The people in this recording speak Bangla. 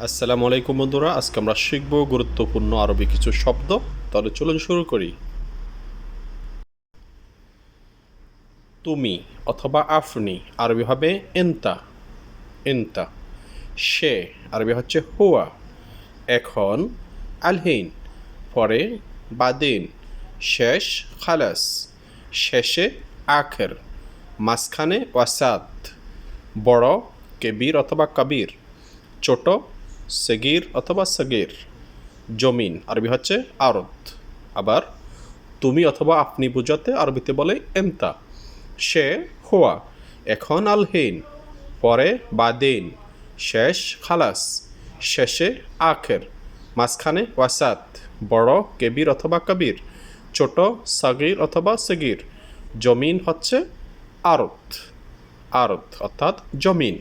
আসসালামু আলাইকুম বন্ধুরা, আজকে আমরা শিখব গুরুত্বপূর্ণ আরবি কিছু শব্দ। তাহলে চলুন শুরু করি। তুমি অথবা আফনি, আরবি হবে এন্তা। এন্তা। সে, আরবি হচ্ছে হুয়া। এখন, আলহিন, পরে বাদিন। শেষ, খালাস। শেষে আখের। মাঝখানে ওয়াসাত। বড়, কেবির অথবা কবির। ছোট সগির অথবা সগির, জমিন, আরবি হচ্ছে আরত আবার তুমি অথবা আপনি বুঝাতে আরবিতে বলে এমতা, সে, হুয়া, এখন আলহীন, পরে বা বাদিন, শেষ খালাস, শেষে আখের, মাঝখানে ওয়াসাত, বড়, কেবির অথবা কবির, ছোট, সগির অথবা সগির, জমিন হচ্ছে আরত আরত অর্থাৎ জমিন।